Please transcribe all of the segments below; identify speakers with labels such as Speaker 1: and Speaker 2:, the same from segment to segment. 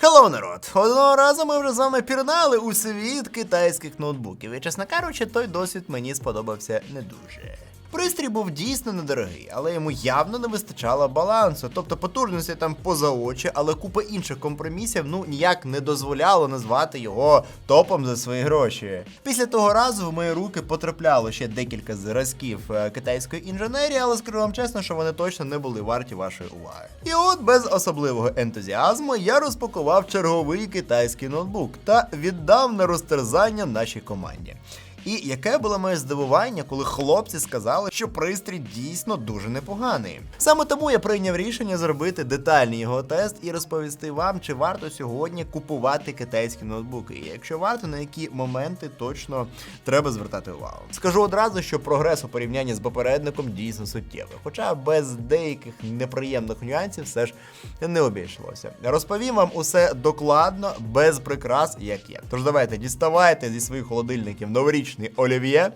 Speaker 1: Хеллоу, народ! Одного разу ми вже з вами пірнали у світ китайських ноутбуків, і чесно кажучи, той досвід мені сподобався не дуже. Пристрій був дійсно недорогий, але йому явно не вистачало балансу. Тобто потужності там поза очі, але купа інших компромісів ну ніяк не дозволяло назвати його топом за свої гроші. Після того разу в мої руки потрапляло ще декілька зразків е, китайської інженерії, але скажу вам чесно, що вони точно не були варті вашої уваги. І от без особливого ентузіазму я розпакував черговий китайський ноутбук та віддав на розтерзання нашій команді. І яке було моє здивування, коли хлопці сказали, що пристрій дійсно дуже непоганий. Саме тому я прийняв рішення зробити детальний його тест і розповісти вам, чи варто сьогодні купувати китайські ноутбуки. І якщо варто, на які моменти точно треба звертати увагу. Скажу одразу, що прогрес у порівнянні з попередником дійсно суттєвий, хоча без деяких неприємних нюансів все ж не обійшлося. Розповім вам усе докладно, без прикрас, як є. Тож давайте діставайте зі своїх холодильників новорічний олів'є, е,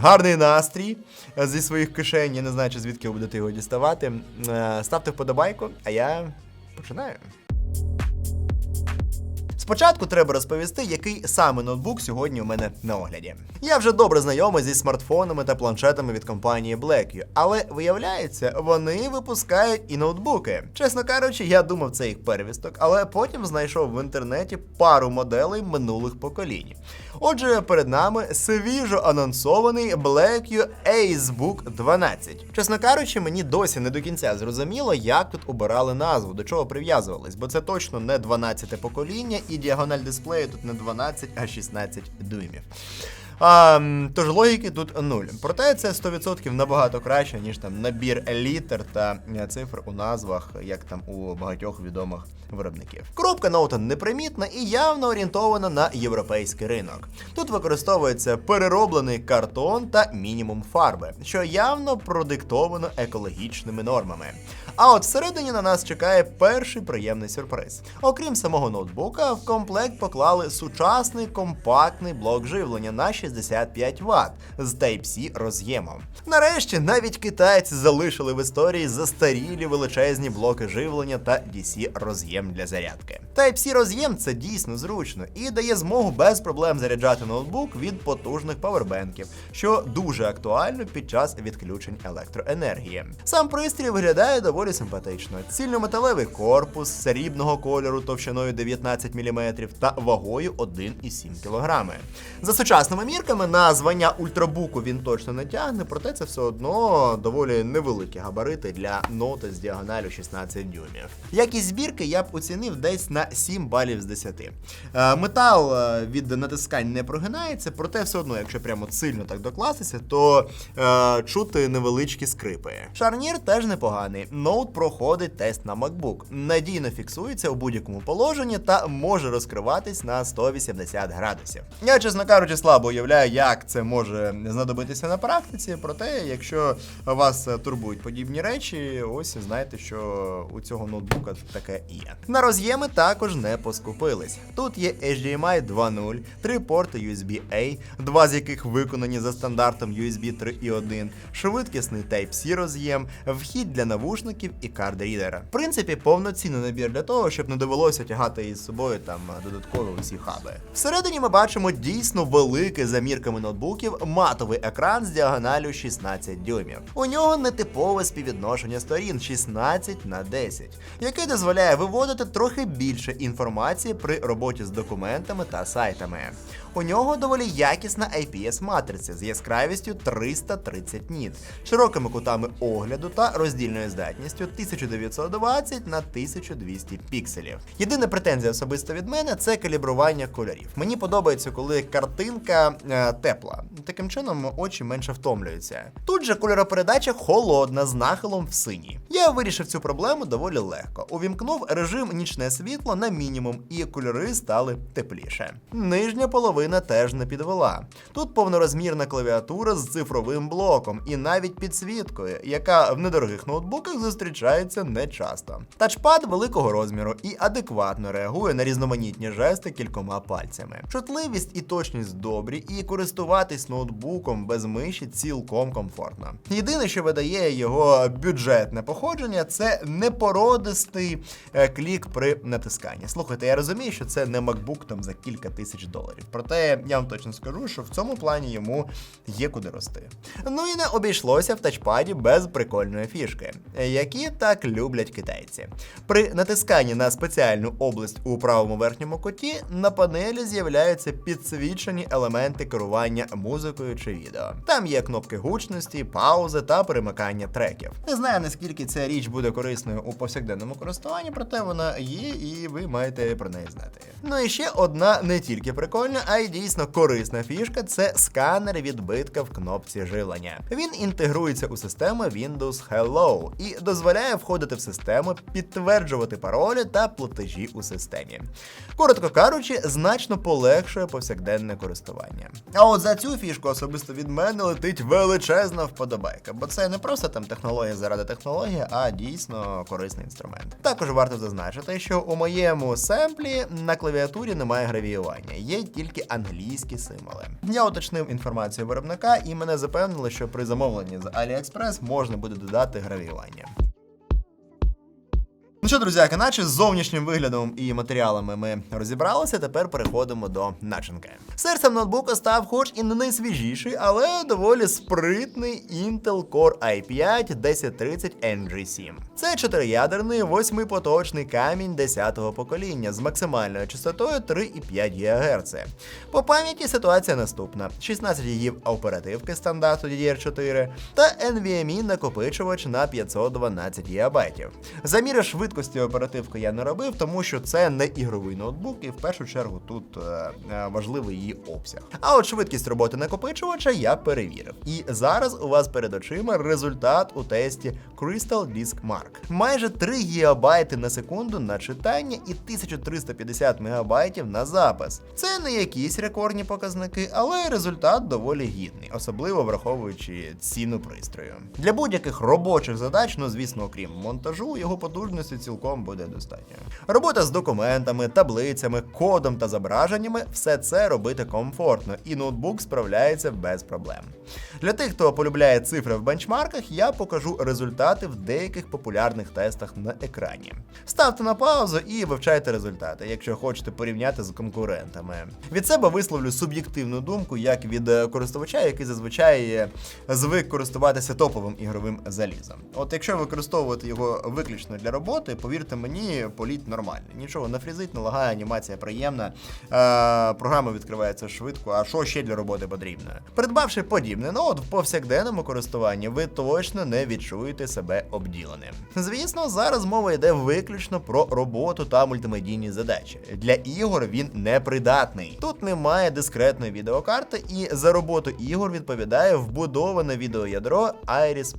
Speaker 1: гарний настрій зі своїх кишень. Я не знаю, чи звідки ви будете його діставати. Е, ставте вподобайку, а я починаю. Спочатку треба розповісти, який саме ноутбук сьогодні у мене на огляді. Я вже добре знайомий зі смартфонами та планшетами від компанії Blackview, але виявляється, вони випускають і ноутбуки. Чесно кажучи, я думав, це їх первісток, але потім знайшов в інтернеті пару моделей минулих поколінь. Отже, перед нами свіжо анонсований Blackview Acebook 12. Чесно кажучи, мені досі не до кінця зрозуміло, як тут обирали назву, до чого прив'язувались, бо це точно не 12 покоління, і діагональ дисплею тут не 12, а 16 дюймів. А, тож логіки тут нуль. Проте це 100% набагато краще, ніж там набір літер та е, цифр у назвах, як там у багатьох відомих виробників. Коробка ноута непримітна і явно орієнтована на європейський ринок. Тут використовується перероблений картон та мінімум фарби, що явно продиктовано екологічними нормами. А от всередині на нас чекає перший приємний сюрприз. Окрім самого ноутбука, в комплект поклали сучасний компактний блок живлення на 65 Вт з Type-C роз'ємом. Нарешті навіть китайці залишили в історії застарілі величезні блоки живлення та DC роз'єм для зарядки. Type-C роз'єм це дійсно зручно і дає змогу без проблем заряджати ноутбук від потужних павербенків, що дуже актуально під час відключень електроенергії. Сам пристрій виглядає доволі симпатично. Цільнометалевий корпус срібного кольору товщиною 19 мм та вагою 1,7 кг. За сучасними мірками на звання ультрабуку він точно не тягне, проте це все одно доволі невеликі габарити для ноути з діагоналю 16 дюймів. Якість збірки я б оцінив десь на 7 балів з 10. Е, Метал е, від натискань не прогинається, проте все одно, якщо прямо сильно так докластися, то е, чути невеличкі скрипи. Шарнір теж непоганий. Ноут проходить тест на MacBook. Надійно фіксується у будь-якому положенні та може розкриватись на 180 градусів. Я, чесно кажучи, слабо уявляю, як це може знадобитися на практиці. Проте, якщо вас турбують подібні речі, ось знаєте, що у цього ноутбука таке є. На роз'єми також не поскупились. Тут є HDMI 2.0, три порти USB-A, два з яких виконані за стандартом USB 3.1, швидкісний Type-C роз'єм, вхід для навушників і кард-рідера. В принципі, повноцінний набір для того, щоб не довелося тягати із собою там додаткові усі хаби. Всередині ми бачимо дійсно великий за мірками ноутбуків матовий екран з діагоналю 16 дюймів. У нього нетипове співвідношення сторін 16 на 10, яке дозволяє виводити трохи більше інформації при роботі з документами та сайтами. У нього доволі якісна IPS-матриця з яскравістю 330 ніт, широкими кутами огляду та роздільною здатністю 1920 на 1200 пікселів. Єдина претензія особисто від мене це калібрування кольорів. Мені подобається, коли картинка е, тепла. Таким чином очі менше втомлюються. Тут же кольоропередача холодна з нахилом в синій. Я вирішив цю проблему доволі легко. Увімкнув режим нічне світло на мінімум, і кольори стали тепліше. Нижня половина теж не підвела. Тут повнорозмірна клавіатура з цифровим блоком і навіть підсвіткою, яка в недорогих ноутбуках зустрічається нечасто. Тачпад великого розміру і адекватно реагує на різноманітні жести кількома пальцями. Чутливість і точність добрі, і користуватись ноутбуком без миші цілком комфортно. Єдине, що видає його бюджетне походження, це непородистий е, клік при натисканні. Слухайте, я розумію, що це не MacBook там за кілька тисяч доларів. Проте я вам точно скажу, що в цьому плані йому є куди рости. Ну і не обійшлося в тачпаді без прикольної фішки, які так люблять китайці. При натисканні на спеціальну область у правому верхньому куті на панелі з'являються підсвічені елементи керування музикою чи відео. Там є кнопки гучності, паузи та перемикання треків. Не знаю наскільки ця річ буде корисною у повсякденному користуванні, проте вона є, і ви маєте про неї знати. Ну і ще одна не тільки прикольна, а й дійсно корисна фішка це сканер відбитка в кнопці жилення. Він інтегрується у систему Windows Hello і дозволяє входити в систему, підтверджувати паролі та платежі у системі. Коротко кажучи, значно полегшує повсякденне користування. А от за цю фішку особисто від мене летить величезна вподобайка, бо це не просто там технологія заради технології, а дійсно корисний інструмент. Також варто зазначити, що у моєму семплі на клавіатурі немає гравіювання, є тільки англійські символи. Я уточнив інформацію виробника і мене запевнили, що при замовленні з AliExpress можна буде додати гравіювання. Що, друзяки, наче з зовнішнім виглядом і матеріалами ми розібралися. Тепер переходимо до начинки. Серцем ноутбука став, хоч і не найсвіжіший, але доволі спритний Intel Core i5 1030 NG7. Це чотириядерний восьмипоточний камінь 10-го покоління з максимальною частотою 3,5 ГГц. По пам'яті ситуація наступна: 16 ГБ оперативки стандарту DDR4 та NVMe накопичувач на 512 ГБ. Заміри швидкості оперативки я не робив, тому що це не ігровий ноутбук, і в першу чергу тут е, е, важливий її обсяг. А от швидкість роботи накопичувача я перевірив. І зараз у вас перед очима результат у тесті Crystal Disk Mark. Майже 3 ГБ на секунду на читання і 1350 МБ на запис. Це не якісь рекордні показники, але результат доволі гідний, особливо враховуючи ціну пристрою. Для будь-яких робочих задач, ну звісно, окрім монтажу, його потужності цілком буде достатньо. Робота з документами, таблицями, кодом та зображеннями все це робити комфортно, і ноутбук справляється без проблем. Для тих, хто полюбляє цифри в бенчмарках, я покажу результати в деяких популярних тестах на екрані. Ставте на паузу і вивчайте результати, якщо хочете порівняти з конкурентами. Від себе висловлю суб'єктивну думку, як від е, користувача, який зазвичай е, звик користуватися топовим ігровим залізом. От якщо використовувати його виключно для роботи, повірте мені, політ нормальний. Нічого не фрізить, не лагає, анімація приємна, е, програма відкривається швидко. А що ще для роботи потрібно? Придбавши подібне ноут в повсякденному користуванні, ви точно не відчуєте себе обділеним. Звісно, зараз мова йде виключно про роботу та мультимедійні задачі. Для ігор він не придатний. Тут немає дискретної відеокарти, і за роботу ігор відповідає вбудоване відеоядро Iris.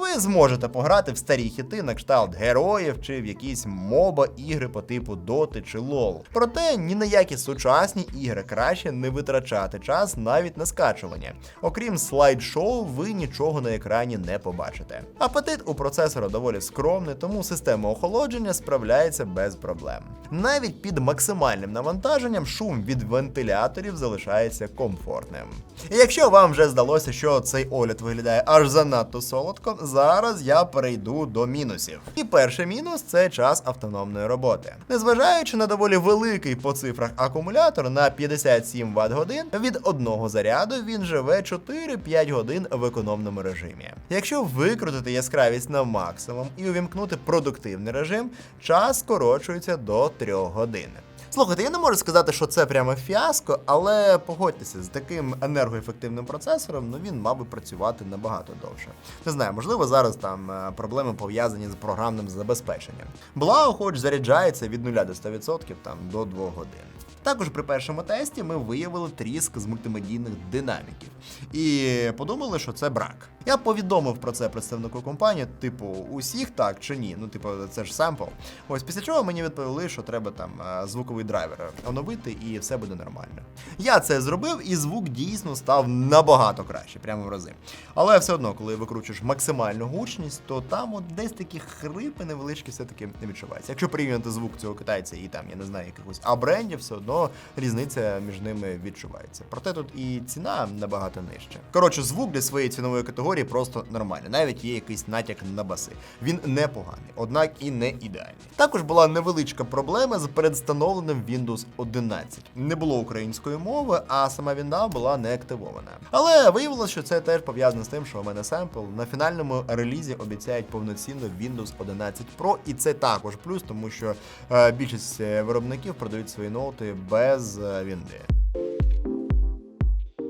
Speaker 1: Ви зможете пограти в старі хіти на кшталт героїв чи в якісь моба ігри по типу Доти чи LoL. Проте ні на які сучасні ігри краще не витрачати час навіть на скачування. Окрім слайд-шоу, ви нічого на екрані не побачите. Апетит у процесора доволі скромний, тому система охолодження справляється без проблем. Навіть під максимальним навантаженням шум від вентиляторів залишається комфортним. І якщо вам вже здалося, що цей огляд виглядає аж занадто солодко, зараз я перейду до мінусів. І перший мінус це час автономної роботи. Незважаючи на доволі великий по цифрах акумулятор на 57 Вт годин, від одного заряду він живе 4-5 годин в економному режимі. Якщо викрутити яскравість на максимум і увімкнути продуктивний режим, час скорочується до 3 годин. Слухайте, я не можу сказати, що це прямо фіаско, але погодьтеся, з таким енергоефективним процесором, ну він мав би працювати набагато довше. Не знаю, можливо, зараз там е, проблеми пов'язані з програмним забезпеченням. Благо, хоч заряджається від 0 до 100% там до 2 годин. Також при першому тесті ми виявили тріск з мультимедійних динаміків і подумали, що це брак. Я повідомив про це представнику компанії, типу, усіх так чи ні. Ну, типу, це ж семпл. Ось після чого мені відповіли, що треба там е, звуковий драйвер оновити, і все буде нормально. Я це зробив, і звук дійсно став набагато краще, прямо в рази. Але все одно, коли викручуєш максимальну гучність, то там от десь такі хрипи невеличкі все-таки не відчуваються. Якщо порівняти звук цього китайця і там, я не знаю, якихось абрендів, все одно різниця між ними відчувається. Проте тут і ціна набагато нижча. Коротше, звук для своєї цінової категорії просто нормальний. Навіть є якийсь натяк на баси. Він непоганий, однак і не ідеальний. Також була невеличка проблема з передстановленим Windows 11. Не було української мови, а сама вінда була не активована. Але виявилося, що це теж пов'язано з тим, що у мене семпл на фінальному релізі обіцяють повноцінно Windows 11 Pro, і це також плюс, тому що е, більшість е, виробників продають свої ноути без е, вінди.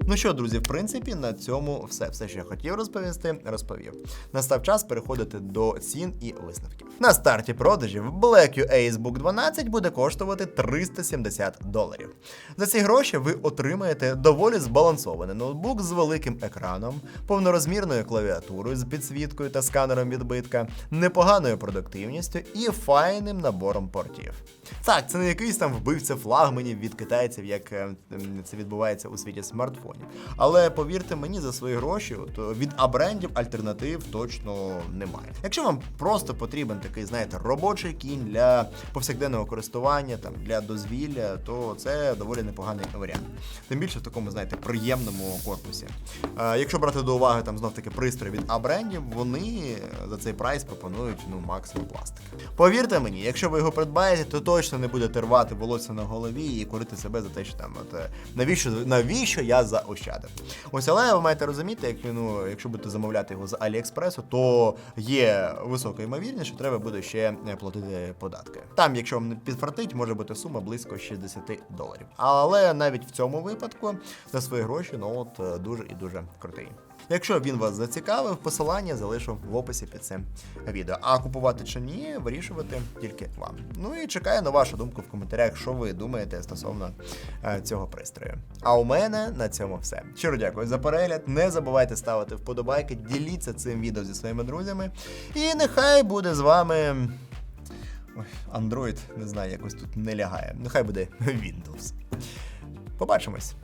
Speaker 1: Ну що, друзі, в принципі, на цьому все. Все, що я хотів розповісти, розповів. Настав час переходити до цін і висновків. На старті продажів Black Ace Book 12 буде коштувати 370 доларів. За ці гроші ви отримаєте доволі збалансований ноутбук з великим екраном, повнорозмірною клавіатурою з підсвіткою та сканером відбитка, непоганою продуктивністю і файним набором портів. Так, це не якийсь там вбивця флагманів від китайців, як е, це відбувається у світі смартфонів. Але повірте мені, за свої гроші, от, від абрендів альтернатив точно немає. Якщо вам просто потрібен такий, знаєте, робочий кінь для повсякденного користування, там для дозвілля, то це доволі непоганий варіант. Тим більше в такому, знаєте, приємному корпусі. Е, якщо брати до уваги там знов таки пристрої від абрендів, вони за цей прайс пропонують ну максимум пластик. Повірте мені, якщо ви його придбаєте, то точно не будете рвати волосся на голові і корити себе за те, що там от е, навіщо навіщо я заощадив. Ось, але ви маєте розуміти, як ну, якщо будете замовляти його з Аліекспресу, то є висока ймовірність, що треба буде ще е, платити податки. Там, якщо вам не підфартить, може бути сума близько 60 доларів. Але навіть в цьому випадку за свої гроші ну от е, дуже і дуже крутий. Якщо він вас зацікавив, посилання залишу в описі під цим відео. А купувати чи ні, вирішувати тільки вам. Ну і чекаю на вашу думку в коментарях, що ви думаєте стосовно е, цього пристрою. А у мене на цьому все. Щиро дякую за перегляд. Не забувайте ставити вподобайки, діліться цим відео зі своїми друзями. І нехай буде з вами. Android, не знаю, якось тут не лягає. Нехай буде Windows. Побачимось.